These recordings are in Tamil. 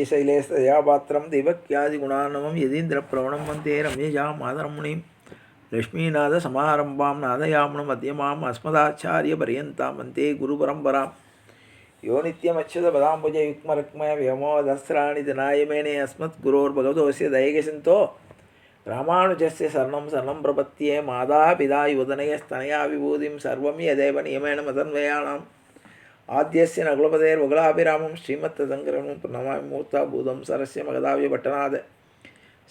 ஸ்ரீசைலேஸ்தயாபாத்திரம் தெய்வக்யாதிகுணானவம் யதீந்திரப்பிரவணம் வந்தே ரமேஜா மாதரமுனிம் லக்ஷ்மீநாத சமாரம்பாம் நாதயாமணம் மத்தியமாம் அஸ்மதாச்சாரிய பரியந்தாம் வந்தே குரு பரம்பராம். யோ நித்யமச்சுத பதாம்புஜ யுக்மரக்மய வியமோதஸ்ராணி தினாயமேனே அஸ்மத் குரோர் பகவதோசிய தயகசிந்தோ. ராமானுஜஸ்ய சரணம் சரணம் பிரபத்தியே மாதா பிதா யுவதனயஸ்தனயா விபூதிம் சர்வம் யதேவ நியமேன மதன்வயானாம். ஆத்தியசிய நகுலபதேர் உகலாபிராமம் ஸ்ரீமத் தங்கரமும் பிரணமாமி மூர்த்தா பூதம் சரஸ்ய மகதாவிய பட்டநாத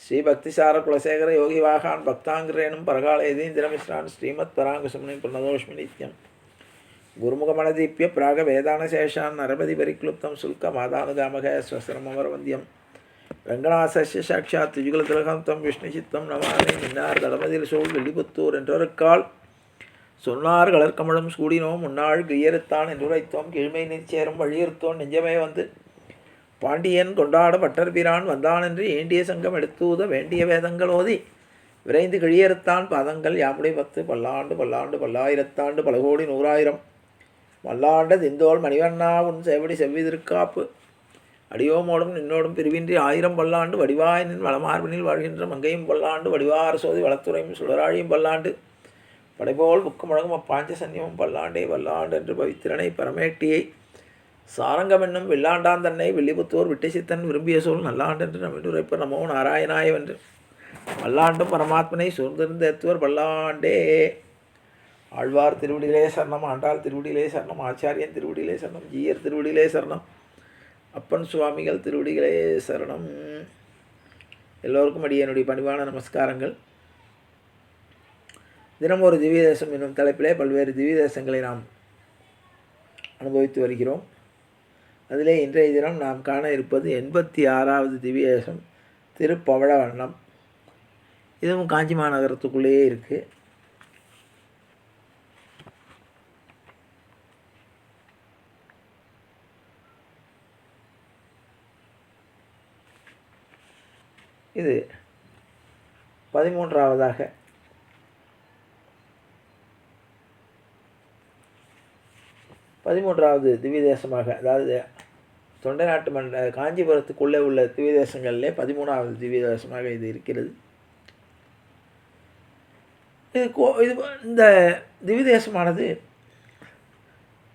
ஸ்ரீ பக்திசார குலசேகர யோகி வாகான் பக்தாங்கிரேணும் பரகால எதீந்திரமிஸ்ரான் ஸ்ரீமத் பராங்குசுமனி பிரணதோஷ்மி நித்யம் குருமுகமணதீப்பிய பிராக வேதானசேஷான் நரபதி பரிக்ளுப்தம் சுல்க மாதானுகாமக ஸ்வசிரமவரவந்தியம் ரங்கநாசஸ்ய சாட்சாத் யுகல திலகம் தம் விஷ்ணுசித்தம் நமாமி மின்னார் தளபதியில் சூழ் வெள்ளிபுத்தூர் என்றொரு சொன்னார் கலர்கமலம் சூடினோம் முன்னாள் கையறுத்தான் என்றுரைத்தோம் கீழ்மை நிச்சேரும் வழியிருத்தோம் நெஞ்சமே வந்து பாண்டியன் கொண்டாட பட்டர்பிரான் வந்தான் என்று ஏண்டிய சங்கம் எடுத்தூத வேண்டிய வேதங்கள் ஓதி விரைந்து கிழியறுத்தான் பாதங்கள் யாமுடைய பத்து பல்லாண்டு பல்லாண்டு பல்லாயிரத்தாண்டு பல கோடி நூறாயிரம். மல்லாண்ட திந்தோல் மணிவண்ணா உன் செவடி செவ்விதிருக்காப்பு அடியோமோடும் நின்னோடும் பிரிவின்றி ஆயிரம் பல்லாண்டு வடிவாயினின் வளமார்பினில் வாழ்கின்ற மங்கையும் பல்லாண்டு வடிவாரசோதி வளத்துறையும் சுடராழியும் பல்லாண்டு. படைபோல் புக்கு அப்பாஞ்ச சன்னியமும் பல்லாண்டே வல்லாண்டு என்று பவித்திரனை பரமேட்டியை சாரங்கம் என்னும் வெள்ளாண்டான் தன்னை வில்லிபுத்தூர் விட்டிசித்தன் விரும்பிய சொல் நல்லாண்டு என்று நம் உரைப்ப நமோ நாராயணாயவென்று வல்லாண்டும் பரமாத்மனை சூழ்ந்திருந்த எத்துவர் பல்லாண்டே ஆழ்வார் திருவடியிலே சரணம் ஆண்டாள் திருவடியிலே சரணம் ஆச்சாரியன் திருவடியிலே சரணம் ஜீயர் திருவடியிலே சரணம் அப்பன் சுவாமிகள் திருவடிகளே சரணம். எல்லோருக்கும் அடியனுடைய பணிவான நமஸ்காரங்கள். தினம் ஒரு திவ்ய தேசம் என்னும் தலைப்பிலே பல்வேறு திவ்ய தேசங்களை நாம் அனுபவித்து வருகிறோம். அதிலே இன்றைய தினம் நாம் காண இருப்பது எண்பத்தி ஆறாவது திவ்ய தேசம் திருப்பவழவண்ணம். இதுவும் காஞ்சி மாநகரத்துக்குள்ளேயே இருக்குது இது பதிமூன்றாவதாக பதிமூன்றாவது திவ்ய தேசமாக அதாவது தொண்டை நாட்டு மண்ட காஞ்சிபுரத்துக்குள்ளே உள்ள திவ்ய தேசங்களிலே பதிமூணாவது திவ்ய தேசமாக இது இருக்கிறது. இது கோ இது இந்த திவ்ய தேசமானது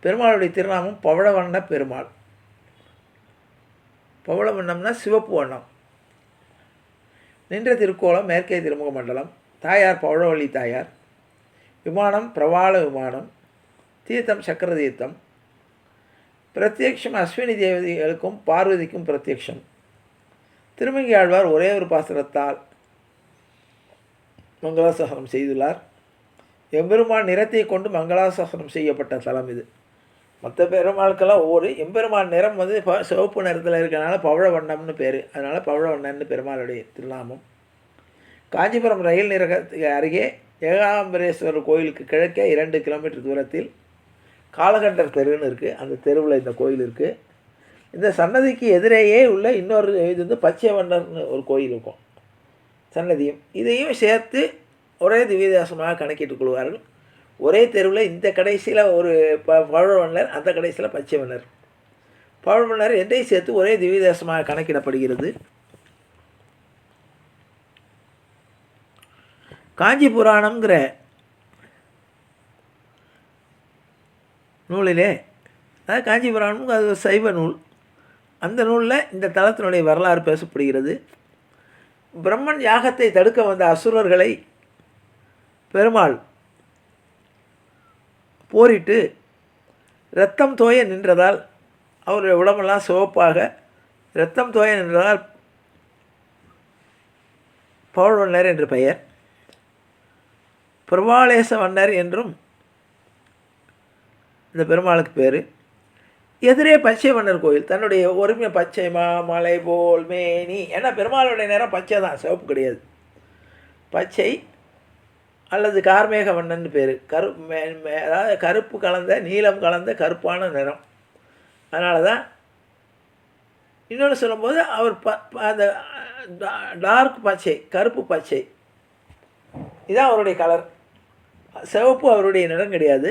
பெருமாளுடைய திருநாமம் பவளவண்ண பெருமாள். பவளவண்ணம்னா சிவப்பு வண்ணம். நின்ற திருக்கோலம் மேற்கே திருமுக மண்டலம் தாயார் பவழவள்ளி தாயார் விமானம் பிரவாள விமானம் தீர்த்தம் சக்கர தீர்த்தம் பிரத்யக்ஷம் அஸ்வினி தேவதைகளுக்கும் பார்வதிக்கும் பிரத்யக்ஷம். திருமங்கி ஆழ்வார் ஒரே ஒரு பாசுரத்தால் மங்களாசகனம் செய்துள்ளார். எம்பெருமான் நிறத்தை கொண்டு மங்களாசகனம் செய்யப்பட்ட தலம் இது. மற்ற பெருமாளுக்கெல்லாம் ஒவ்வொரு எம்பெருமான் நிறம் வந்து ப சிவப்பு நிறத்தில் இருக்கிறனால பவழ வண்ணம்னு பேர். அதனால் பவழ வண்ணம்னு பெருமாளுடைய திருநாமம். காஞ்சிபுரம் ரயில் நிறகத்துக்கு அருகே ஏகாம்பரேஸ்வரர் கோயிலுக்கு கிழக்கே இரண்டு கிலோமீட்டர் தூரத்தில் காலகண்டர் தெருன்னு இருக்குது அந்த தெருவில் இந்த கோயில் இருக்குது இந்த சன்னதிக்கு எதிரேயே உள்ள இன்னொரு இது வந்து பச்சை வண்ணர்னு ஒரு கோயில் இருக்கும். சன்னதியும் இதையும் சேர்த்து ஒரே திவ்யதாசமாக கணக்கிட்டுக் கொள்வார்கள். ஒரே தெருவில் இந்த கடைசியில் ஒரு ப பழவண்ணர் அந்த கடைசியில் பச்சை வண்ணர் பழவண்ணர் என்றையும் சேர்த்து ஒரே திவ்யதாசமாக கணக்கிடப்படுகிறது. காஞ்சி புராணங்கிற நூலிலே அதாவது காஞ்சி அது ஒரு சைவ நூல். அந்த நூலில் இந்த தலத்தினுடைய வரலாறு பேசப்படுகிறது. பிரம்மன் யாகத்தை தடுக்க வந்த அசுரர்களை பெருமாள் போரிட்டு இரத்தம் தோய நின்றதால் அவருடைய உடம்பெல்லாம் சிவப்பாக இரத்தம் தோய நின்றதால் பவழ்வண்ணர் என்று பெயர். பிரபாலேச வண்ணர் என்றும் இந்த பெருமாளுக்கு பேர். எதிரே பச்சைவண்ணர் கோயில். தன்னுடைய ஒருமை பச்சை மா மலை போல் மேனி. ஏன்னா பெருமாளுடைய நேரம் பச்சை தான் சிவப்பு கிடையாது. பச்சை அல்லது கார்மேக வண்ணன் பேர். கரு அதாவது கருப்பு கலந்த நீலம் கலந்த கருப்பான நிறம். அதனால தான் இன்னொன்று சொல்லும்போது அவர் ப அந்த டார்க் பச்சை கருப்பு பச்சை. இதுதான் அவருடைய கலர். சிவப்பு அவருடைய நிறம் கிடையாது.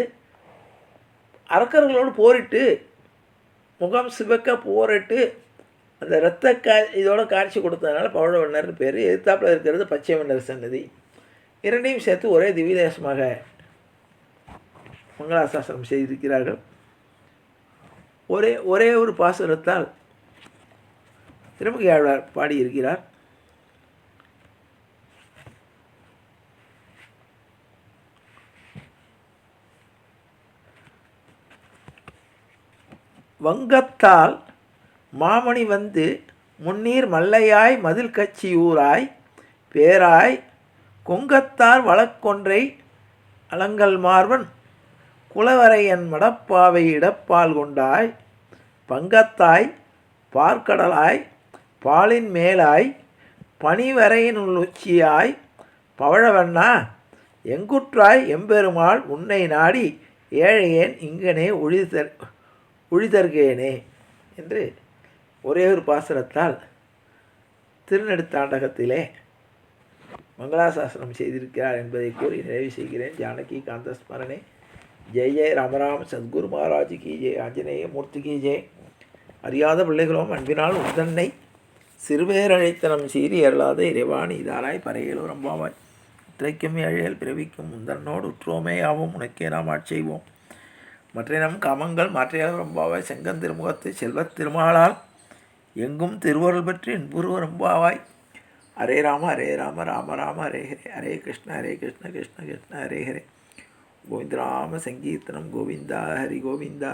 அரக்கர்களோடு போரிட்டு முகம் சிவக்க போரிட்டு அந்த இரத்த கா இதோட காட்சி கொடுத்ததுனால பவழவண்ணர்னு பேர் எதிர்த்தாப்பில் இருக்கிறது பச்சை மன்னர் சன்னதி. இரண்டையும் சேர்த்து ஒரே திவ்யதேசமாக மங்களாசாசனம் செய்திருக்கிறார்கள். ஒரே ஒரே ஒரு பாசுரத்தால் திருமகையாழ்வார் பாடியிருக்கிறார். வங்கத்தால் மாமணி வந்து முன்னீர் மல்லையாய் மதில் கட்சியூராய் பேராய் கொங்கத்தார் வழக்கொன்றை அலங்கல் மார்வன் குலவரையன் மடப்பாவை இடப்பால் கொண்டாய் பங்கத்தாய் பார்க்கடலாய் பாலின் மேலாய் பனிவரையினுள் உச்சியாய் பவழவண்ணா எங்குற்றாய் எம்பெருமாள் உன்னை நாடி ஏழையேன் இங்கனே ஒழி ஒழிதர்கேனே என்று ஒரே ஒரு பாசுரத்தால் திருநெடுத்தாண்டகத்திலே மங்களாசாசனம் செய்திருக்கிறார் என்பதை கூறி நிறைவு செய்கிறேன். ஜானகி காந்த ஸ்மரணே ஜெய ஜெய ராமராம் சத்குரு மகாராஜ் கி ஜெய். ஆஞ்சநேய மூர்த்தி கி ஜெய். அறியாத பிள்ளைகளும் அன்பினால் உந்தன்னை சிறுவேரழைத்தனம் சீறி அருளாத இறைவாணி இதாராய் பறையலோ ரம்பாவாய் திரைக்கும் அழியல் பிறவிக்கும் முந்தன்னோடு உற்றோமே ஆவோம். உனக்கே நாம் ஆட்செய்வோம் மற்ற நம் காமங்கள் மாற்றையாளர் செங்கந்திருமுகத்து செங்கன் திருமுகத்து செல்வத் திருமாலால் எங்கும் திருவருள் பற்றி இன்புருவ ரம்பாவாய். ஹரே ராம ஹரே ராம ராம ராம ஹரே ஹரே. ஹரே கிருஷ்ண ஹரே கிருஷ்ண கிருஷ்ண கிருஷ்ண ஹரே. ஹரே கோவிந்தராம சங்கீர்த்தனம் கோவிந்தா ஹரி கோவிந்தா.